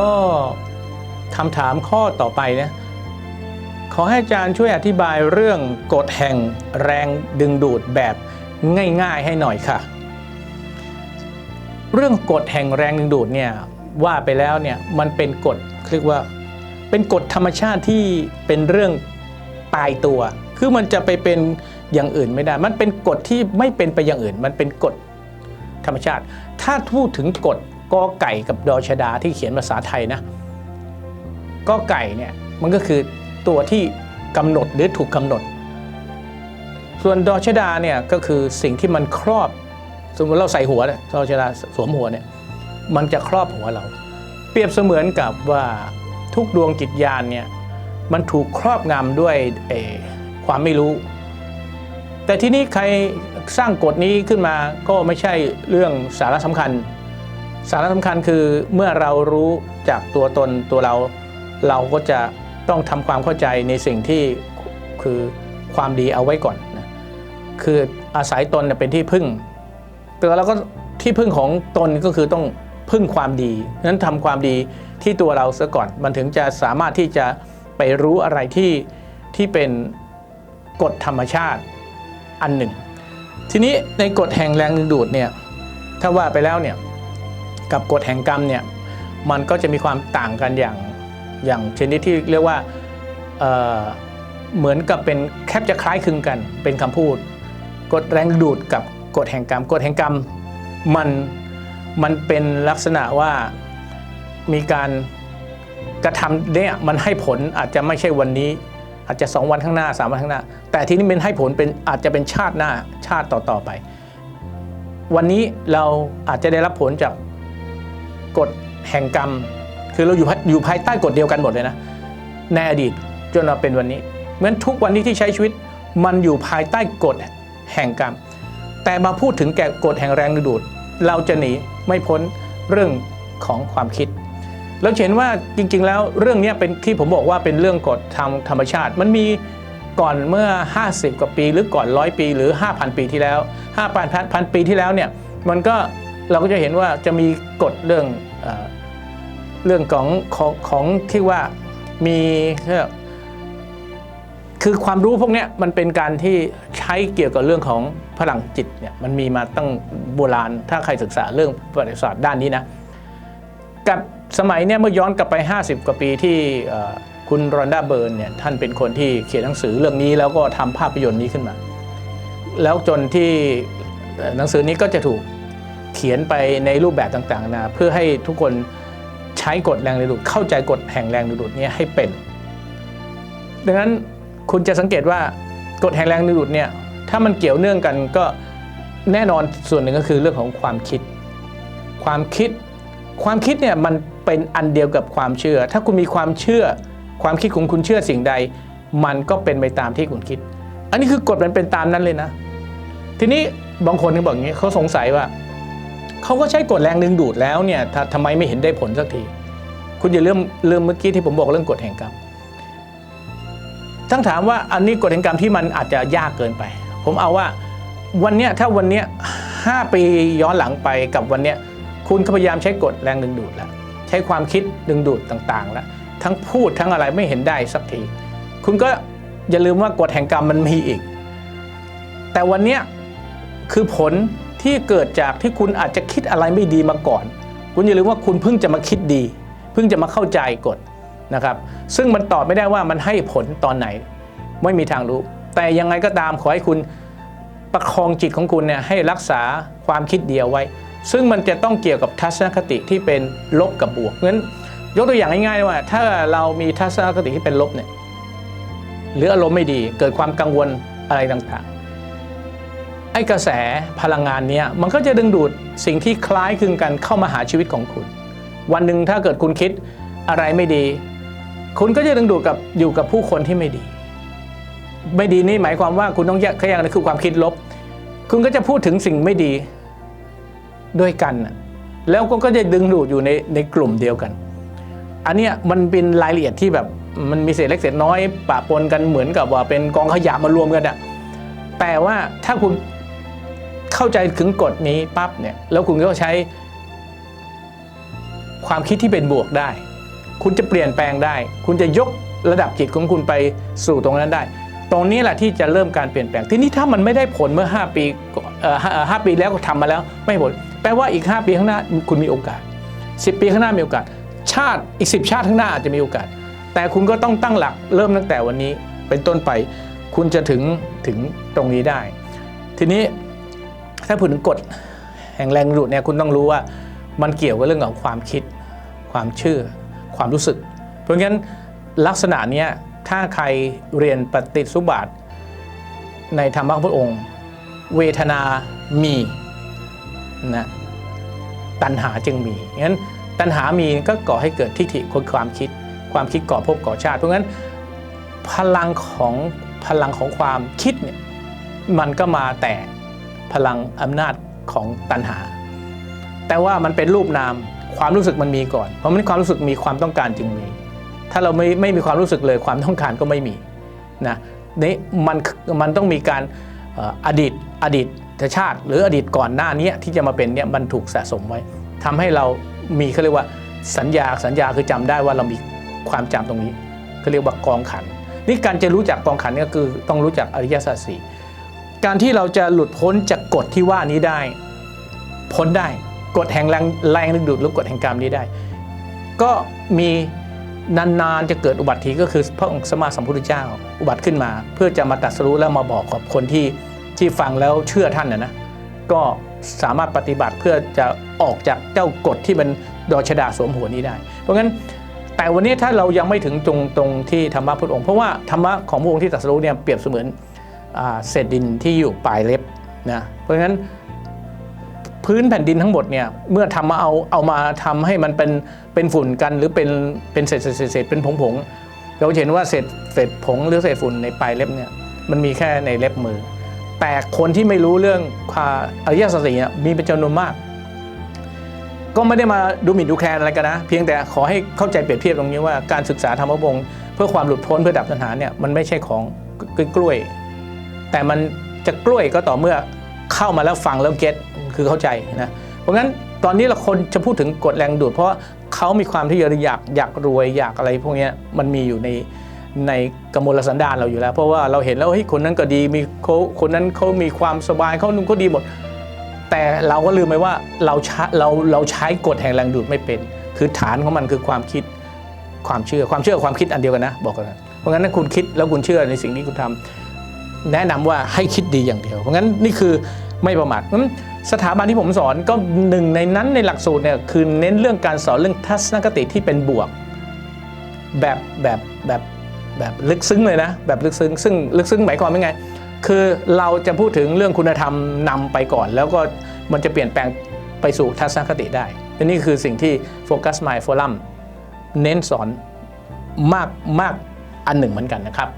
ก็คำถามข้อต่อไปนะขอให้อาจารย์ช่วยอธิบายเรื่องกฎแห่งแรงดึงดูดแบบง่ายๆให้หน่อยค่ะ เรื่องกฎแห่งแรงดึงดูดเนี่ยว่าไปแล้วเนี่ยมันเป็นกฎเรียกว่าเป็นกฎธรรมชาติที่เป็นเรื่องตายตัว คือมันจะไปเป็นอย่างอื่นไม่ได้ มันเป็นกฎที่ไม่เป็นไปอย่างอื่น มันเป็นกฎธรรมชาติ ถ้าพูดถึงกฎ กอไก่กับดอชดาที่เขียนภาษาไทยนะกอไก่เนี่ยมันก็คือตัวที่กำหนดหรือถูกกำหนด ส่วนดอชดาเนี่ยก็คือสิ่งที่มันครอบ สมมติเราใส่หัวเนี่ยเราสวมหัวเนี่ยมันจะครอบหัวเรา เปรียบเสมือนกับว่าทุกดวงจิตญาณเนี่ยมันถูกครอบงำด้วยความไม่รู้ แต่ที่นี้ใครสร้างกฎนี้ขึ้นมาก็ไม่ใช่เรื่องสาระสำคัญ สาระสำคัญคือเมื่อเรารู้จากตัวตนตัวเรา เราก็จะต้องทำความเข้าใจในสิ่งที่คือความดีเอาไว้ก่อนนะคืออาศัยตนเป็นที่พึ่ง แต่เราก็ที่พึ่งของตนก็คือต้องพึ่งความดีนั้นทำความดีที่ตัวเราซะก่อน มันถึงจะสามารถที่จะไปรู้อะไรที่ที่เป็นกฎธรรมชาติอันหนึ่ง ทีนี้ในกฎแห่งแรงดึงดูดเนี่ยถ้าว่าไปแล้วเนี่ย กับกฎแห่งกรรมเนี่ยมันก็จะมีความต่างกันอย่างอย่างชนิดที่เรียกว่าเเหมือนกับเป็นแคบจะคล้ายคลึงกันเป็นคำพูด กฎแรงดูดกับกฎแห่งกรรมกฎแห่งกรรมมันมันเป็นลักษณะว่ามีการกระทำเนี่ยมันให้ผลอาจจะไม่ใช่วันนี้ อาจจะ 2 วันข้างหน้า 3 วันข้างหน้า แต่ที่นี้มันให้ผลเป็นอาจจะเป็นชาติหน้าชาติต่อๆไป วันนี้เราอาจจะได้รับผลจาก กฎแห่งกรรม คือเราอยู่ภายอยู่ภายใต้กฎเดียวกันหมดเลยนะในอดีตจนมาเป็นวันนี้เหมือนทุกวันนี้ที่ใช้ชีวิตมันอยู่ภายใต้กฎแห่งกรรม แต่มาพูดถึงแก่กฎแห่งแรงดึงดูด เราจะหนีไม่พ้นเรื่องของความคิดเราเห็นว่าจริงๆ แล้วเรื่องนี้เป็นที่ผมบอกว่าเป็นเรื่องกฎทางธรรมชาติ มันมีก่อนเมื่อ 50 กว่าปีหรือก่อนร้อยปีหรือ 5,000 ปีที่แล้ว 5,000พันปีที่แล้วเนี่ยมันก็ เราก็จะเห็นว่าจะมีกฎเรื่องเอเรื่องของของของที่ว่ามีเรียกคือความรู้พวกนี้มันเป็นการที่ใช้เกี่ยวกับเรื่องของพลังจิตเนี่ยมันมีมาตั้งโบราณถ้าใครศึกษาเรื่องประวัติศาสตร์ด้านนี้นะกับสมัยเนี่ยเมื่อย้อนกลับไป 50 กว่าปีที่คุณรอนด้าเบิร์นเนี่ยท่านเป็นคนที่เขียนหนังสือเรื่องนี้แล้วก็ทำภาพยนตร์นี้ขึ้นมา แล้วจนที่หนังสือนี้ก็จะถูก เขียนไปในรูปแบบต่างๆนะเพื่อให้ทุกคนใช้กฎแรงดึงดูดเข้าใจกฎแห่งแรงดึงดูดนี้ให้เป็น ดังนั้นคุณจะสังเกตว่ากฎแห่งแรงดึงดูดเนี่ยถ้ามันเกี่ยวเนื่องกันก็แน่นอนส่วนหนึ่งก็คือเรื่องของความคิด ความคิด ความคิดเนี่ยมันเป็นอันเดียวกับความเชื่อ ถ้าคุณมีความเชื่อ ความคิดของคุณเชื่อสิ่งใด มันก็เป็นไปตามที่คุณคิด อันนี้คือกฎมันเป็นตามนั้นเลยนะ ทีนี้บางคนเขาบอกอย่างนี้เขาสงสัยว่า เขาก็ใช้กฎแรงดึงดูดแล้วเนี่ยทำไมไม่เห็นได้ผลสักที คุณอย่าลืมลืมเมื่อกี้ที่ผมบอกเรื่องกฎแห่งกรรมทั้งถามว่าอันนี้กฎแห่งกรรมที่มันอาจจะยากเกินไป ผมเอาว่าวันเนี้ยถ้าวันเนี้ยห้าปีย้อนหลังไปกับวันเนี้ยคุณก็พยายามใช้กฎแรงดึงดูดแล้วใช้ความคิดดึงดูดต่างๆแล้วทั้งพูดทั้งอะไรไม่เห็นได้สักที คุณก็อย่าลืมว่ากฎแห่งกรรมมันมีอีก แต่วันเนี้ยคือผล ที่เกิดจากที่คุณอาจจะคิดอะไรไม่ดีมาก่อน คุณอย่าลืมว่าคุณเพิ่งจะมาคิดดี เพิ่งจะมาเข้าใจกฎนะครับ ซึ่งมันตอบไม่ได้ว่ามันให้ผลตอนไหน ไม่มีทางรู้ แต่ยังไงก็ตามขอให้คุณประคองจิตของคุณเนี่ยให้รักษาความคิดเดียวไว้ ซึ่งมันจะต้องเกี่ยวกับทัศนคติที่เป็นลบกับบวกงั้นยกตัวอย่างง่ายๆว่า ถ้าเรามีทัศนคติที่เป็นลบเนี่ยหรืออารมณ์ไม่ดีเกิดความกังวลอะไรต่าง ๆไอ้กระแสพลังงานนี้มันก็จะดึงดูดสิ่งที่คล้ายคลึงกันเข้ามาหาชีวิตของคุณ วันหนึ่งถ้าเกิดคุณคิดอะไรไม่ดี คุณก็จะดึงดูดกับอยู่กับผู้คนที่ไม่ดี ไม่ดีนี่หมายความว่าคุณต้องแยกแยกนั่นคือความคิดลบ คุณก็จะพูดถึงสิ่งไม่ดีด้วยกัน แล้วก็จะดึงดูดอยู่ในในกลุ่มเดียวกัน อันนี้มันเป็นรายละเอียดที่แบบมันมีเศษเล็กเศษน้อยปะปนกันเหมือนกับว่าเป็นกองขยะมารวมกันอะแต่ว่าถ้าคุณ เข้าใจถึงกฎนี้ปั๊บเนี่ยแล้วคุณก็ใช้ความคิดที่เป็นบวกได้ คุณจะเปลี่ยนแปลงได้ คุณจะยกระดับจิตของคุณไปสู่ตรงนั้นได้ ตรงนี้แหละที่จะเริ่มการเปลี่ยนแปลง ทีนี้ถ้ามันไม่ได้ผลเมื่อ 5 ปีห้าห้าปีแล้วก็ทำมาแล้ว ไม่ผล แปลว่าอีก 5 ปีข้างหน้าคุณมีโอกาส 10 ปีข้างหน้ามีโอกาส ชาติอีก 10 ชาติข้างหน้าอาจจะมีโอกาส แต่คุณก็ต้องตั้งหลักเริ่มตั้งแต่วันนี้เป็นต้นไป คุณจะถึงถึงตรงนี้ได้ ทีนี้ ถ้าพูดถึงกฎแห่งแรงดูดเนี่ยคุณต้องรู้ว่ามันเกี่ยวกับเรื่องของความคิด ความเชื่อ ความรู้สึก เพราะงั้นลักษณะเนี้ยถ้าใครเรียนปฏิสุบาทในธรรมะของพระองค์ เวทนามีนะตัณหาจึงมีงั้นตัณหามีก็ก่อให้เกิดทิฏฐิคนความคิด ความคิดก่อภพก่อชาติ เพราะงั้นพลังของพลังของความคิดเนี่ยมันก็มาแต่ พลังอำนาจของตัณหา แต่ว่ามันเป็นรูปนามความรู้สึกมันมีก่อน เพราะมันความรู้สึกมีความต้องการจึงมี ถ้าเราไม่ไม่มีความรู้สึกเลยความต้องการก็ไม่มีนะนี่มันมันต้องมีการเอ่ออดีตอดีตชาติ หรืออดีตก่อนหน้านี้ที่จะมาเป็นเนี่ยมันถูกสะสมไว้ทำให้เรามีเขาเรียกว่าสัญญาสัญญาคือจำได้ว่าเรามีความจำตรงนี้เขาเรียกว่ากองขันนี่การจะรู้จักกองขันเนี่ยคือต้องรู้จักอริยสัจสี่ การที่เราจะหลุดพ้นจากกฎที่ว่านี้ได้ พ้นได้กฎแห่งแรงแรงดึงดูดหรือกฎแห่งกรรมนี้ได้ ก็มีนานๆจะเกิดอุบัติทีก็คือพระองค์สมมาสัมพุทธเจ้า อุบัติขึ้นมา เพื่อจะมาตรัสรู้แล้วมาบอกกับคนที่ที่ฟังแล้วเชื่อท่านนะนะก็สามารถปฏิบัติเพื่อจะออกจากเจ้ากฎที่มันดอชดาสวมหัวนี้ได้ เพราะงั้นแต่วันนี้ถ้าเรายังไม่ถึงตรงตรงที่ธรรมะพระองค์เพราะว่าธรรมะของพระองค์ที่ตรัสรู้เนี่ยเปรียบเสมือน เศษดินที่อยู่ปลายเล็บนะเพราะงั้นพื้นแผ่นดินทั้งหมดเนี่ยเมื่อทำมาเอาเอามาทำให้มันเป็นเป็นฝุ่นกันหรือเป็นเป็นเศษเศษเศษเป็นผงผงเราเห็นว่าเศษเศษผงหรือเศษฝุ่นในปลายเล็บเนี่ยมันมีแค่ในเล็บมือ แต่คนที่ไม่รู้เรื่องความอริยสัจสี่เนี่ยมีเป็นจำนวนมาก ก็ไม่ได้มาดูหมิ่นดูแคลนอะไรกันนะ เพียงแต่ขอให้เข้าใจเปรียบเทียบตรงนี้ว่าการศึกษาธรรมบงเพื่อความหลุดพ้นเพื่อดับตัณหาเนี่ยมันไม่ใช่ของกล้วย แต่มันจะกล้วยก็ต่อเมื่อเข้ามาแล้วฟังแล้วเก็ตคือเข้าใจนะเพราะงั้นตอนนี้เราคนจะพูดถึงกฎแรงดูด เพราะว่าเขามีความที่อยากอยากรวยอยากอะไรพวกนี้มันมีอยู่ในในกมลสันดานเราอยู่แล้ว เพราะว่าเราเห็นแล้วเฮ้ยคนนั้นก็ดีมีเขาคนนั้นเขามีความสบายเขานุ่นเขาดีหมด แต่เราก็ลืมไปว่าเราใช้เราเราใช้กฎแห่งแรงดูดไม่เป็น คือฐานของมันคือความคิดความเชื่อความเชื่อความคิดอันเดียวกันนะ บอกกันเพราะงั้นถ้าคุณคิดแล้วคุณเชื่อในสิ่งที่คุณทำ แนะนำว่าให้คิดดีอย่างเดียว เพราะงั้นนี่คือไม่ประมาทสถาบันที่ผมสอนก็หนึ่งในนั้นในหลักสูตรเนี่ยคือเน้นเรื่องการสอนเรื่องทัศนคติที่เป็นบวก แบบแบบแบบแบบลึกซึ้งเลยนะ แบบลึกซึ้งซึ่งลึกซึ้งหมายความว่าไง คือเราจะพูดถึงเรื่องคุณธรรมนำไปก่อน แล้วก็มันจะเปลี่ยนแปลงไปสู่ทัศนคติได้และนี่คือสิ่งที่โฟกัส My Forum เน้นสอนมากมากอันหนึ่งเหมือนกันนะครับ